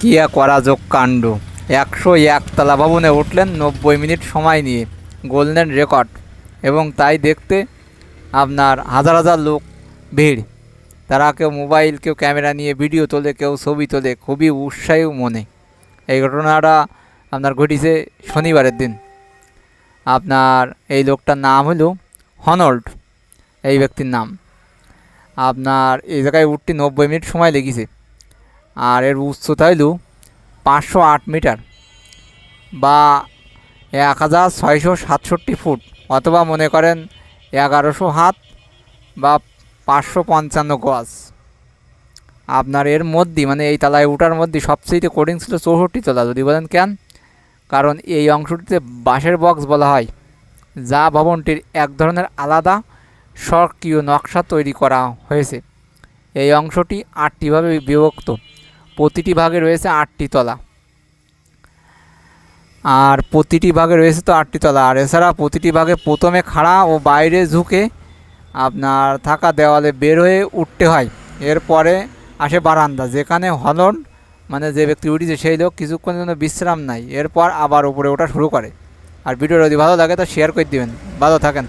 কি এক অরাজক কাণ্ড। একশো একতলা ভবনে উঠলেন নব্বই মিনিট সময় নিয়ে, গোল্ডেন রেকর্ড। এবং তাই দেখতে আপনার হাজার হাজার লোক ভিড়। তারা কেউ মোবাইল, কেউ ক্যামেরা নিয়ে ভিডিও তোলে, কেউ ছবি তোলে, খুবই উৎসাহী মনে। এই ঘটনাটা আপনার ঘটিছে শনিবারের দিন। আপনার এই লোকটার নাম হলো হনল্ড এই ব্যক্তির নাম। আপনার এই জায়গায় উঠতে নব্বই মিনিট সময় লেগেছে। আর এর উচ্চতা হইল পাঁচশো আট মিটার বা এক হাজার ছয়শো সাতষট্টি ফুট অথবা মনে করেন এগারোশো হাত বা পাঁচশো পঞ্চান্ন গজ। আপনার এর মধ্যে মানে এই তলায় উঠার মধ্যে সবচেয়ে কঠিন ছিল চৌষট্টি তলা, যদি বলেন কেন? কারণ এই অংশটিতে বাঁশের বক্স বলা হয়। যা ভবনটির এক ধরনের আলাদা স্বকীয় নকশা তৈরি করা হয়েছে। এই অংশটি আটটিভাবে বিভক্ত। প্রতিটি ভাগে রয়েছে আটটি তলা। আর প্রতিটি ভাগে রয়েছে তো আটটি তলা। আর এছাড়া প্রতিটি ভাগে প্রথমে খাড়া ও বাইরে ঝুঁকে আপনার থাকা দেওয়ালে বের হয়ে উঠতে হয়। এরপরে আসে বারান্দা, যেখানে হলন মানে যে ব্যক্তি উঠেছে সেই লোক কিছুক্ষণের জন্য বিশ্রাম নাই এরপর আবার উপরে ওঠা শুরু করে। আর ভিডিও যদি ভালো লাগে তা শেয়ার করে দিবেন। ভালো থাকেন।